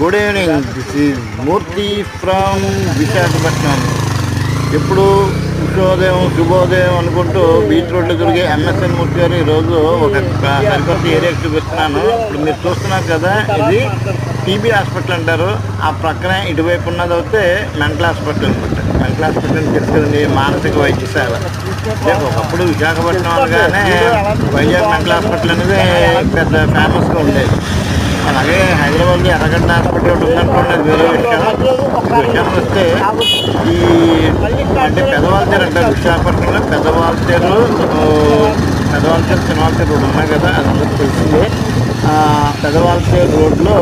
Good evening. This is Murthy from Visakhapatnam. ఇప్పుడు ఉషోదయం శుభోదయం అనుకుంటూ బీచ్ రోడ్లో తిరిగే ఎంఎస్ఎన్ మూర్తి గారు ఈరోజు ఒక సరికొత్త ఏరియాకి చూపిస్తున్నాను. ఇప్పుడు మీరు చూస్తున్నారు కదా ఇది టీబీ హాస్పిటల్ అంటారు. ఆ ప్రక్కనే ఇటువైపు ఉన్నది అయితే మెంటల్ హాస్పిటల్ అనమాట మెంటల్ హాస్పిటల్ తెలుసుకుంది మానసిక వైద్యశాల. ఒకప్పుడు విశాఖపట్నం అనగానే వైజాగ్ మెంటల్ హాస్పిటల్ అనేది పెద్ద ఫేమస్గా ఉండేది. అలాగే హైదరాబాద్లో ఎర్రగడ్డ హాస్పిటల్ ఒకటి ఉందనుకోండి అది వేరే విషయం. ఈ విషయానికి వస్తే ఈ అంటే పెదవాళ్ళ తీరు అంటారు విశాఖపట్నంలో పెదవాళ్ళ తీరు పెదవాళ్ళ తీరు పెదవాల్తేరు తీరు రోడ్డు ఉన్నాయి కదా అది అందరికీ తెలిసిందే. పెదవాళ్ళ తీరు రోడ్లో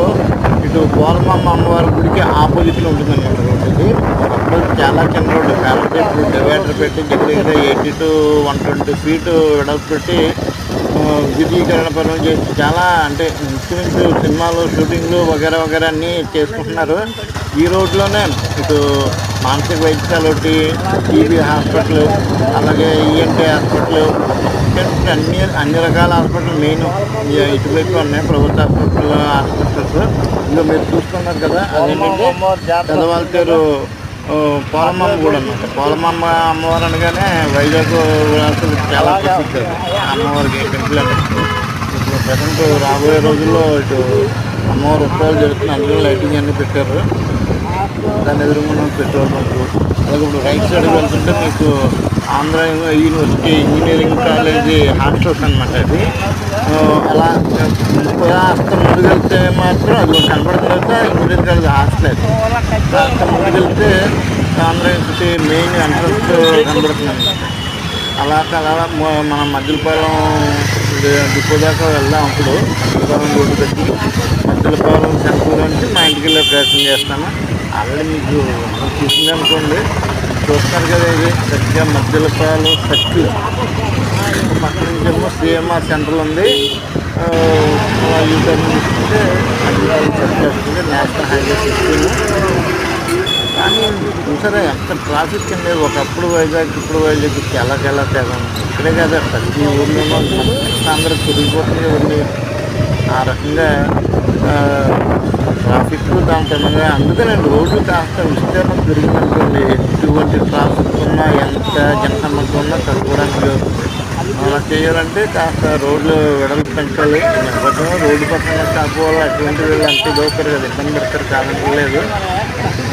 ఇటు పోలమమ్మ అమ్మవారి గుడికి ఆపోజిట్లో ఉంటుందన్నమాట రోడ్డు ఇది. అప్పుడు చాలా చిన్న రోడ్డు కాకపోతే ఇప్పుడు డివైడర్ పెట్టి దగ్గర దగ్గర eighty two one twenty feet వెడల్పు పెట్టి విద్యుదీకరణ పనులు చేసి చాలా అంటే ఇంచుమించు సినిమాలు షూటింగ్లు వగేరా వగేరా అన్నీ చేసుకుంటున్నారు. ఈ రోడ్లోనే ఇటు మానసిక వైద్యశాల ఒకటి టీబీ హాస్పిటల్ అలాగే ఈఎన్టీ హాస్పిటల్ అన్ని అన్ని రకాల హాస్పిటల్ మెయిన్ ఇటువైపు ఉన్నాయి ప్రభుత్వ హాస్పిటల్ హాస్పిటల్స్. ఇంకా మీరు చూస్తున్నారు కదా అదేంటంటే పెదవాళ్ళతేరు పోలమ్మ కూడా అనమాట పోలమ్మ అమ్మవారు అనగానే వైజాగ్ అసలు చాలా ప్రసిద్ధి అమ్మవారికి టెంపుల్ అంటే ఇప్పుడు ప్రజెంట్ రాబోయే రోజుల్లో ఇటు అమ్మవారు ఉత్సవాలు జరుగుతున్న అందులో లైటింగ్ అన్నీ పెట్టారు. దాని ఎదురుగుండా పెట్రోల్ బంకు అలాగే ఇప్పుడు రైట్ సైడ్ వెళ్తుంటే మీకు Andhra university engineering college hostels అనమాట అది. అలా కాస్త ముందుకెళ్తే మాత్రం అది కనపడుతుంది కదా ఇంజనీరింగ్ కాలేజ్ హాస్టల్ అది కాస్త ముందుకు ఆంధ్ర యూనివర్సిటీ మెయిన్ ఎంట్రన్స్ కనబడుతుంది అలా అలా మన మనం మధ్యలపాలెం డిపో దాకా వెళ్దాం అప్పుడు మధ్యలపాలెం రోడ్డు పెట్టి మధ్యలపాలెం సెంటర్ నుంచి మా ఇంటికి వెళ్ళే ప్రయత్నం చేస్తాను ఆల్రెడీ మీకు చూసింది అనుకోండి చూస్తున్నారు కదా ఇది సరిగ్గా మధ్యలపాలెం సర్కిల్ పక్కన ఏమో సిఎంఆర్ సెంటర్ ఉంది. ఆ, తీసుకుంటే ఈ చూసుకుంటే నేషనల్ హైవే సిక్స్టీన్ కానీ చూసారా ఎంత ట్రాఫిక్ అండి. ఒకప్పుడు వైజాగ్ ఇప్పుడు వైజాగ్ చాలా చాలా తేడా ఇక్కడే కదా ప్రతి ఊర్లోనూ అందరూ తిరిగిపోతుంది ఉంది ఆ రకంగా ట్రాఫిక్ దాని తనంగా అందుకనండి రోడ్లు కాస్త విస్తీర్ణం పెరిగిందనుకోండి ఎటువంటి ట్రాఫిక్ ఉన్నా ఎంత జనసమ్మర్దం ఉన్నా తగ్గుకోవడానికి చేయాలంటే కాస్త రోడ్లు వెడల్పు పెంచాలి రోడ్డు పక్కన షాపు వాళ్ళు అటువంటి వీళ్ళు అంతే దోస్తారు కదా ఇబ్బంది పెడతారు కాదంటలేదు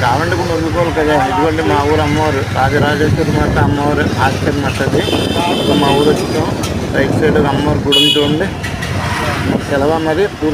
కావాలంటే కూడా వదులుకోవాలి కదా. ఇటువంటి మా ఊరు అమ్మవారు రాజరాజేశ్వరి మాత అమ్మవారు ఆశ్చర్య మాట మా ఊరు వచ్చాం రైట్ సైడ్ అమ్మవారి గుడి ఉంటుంది సెలవు అన్నది పూర్తి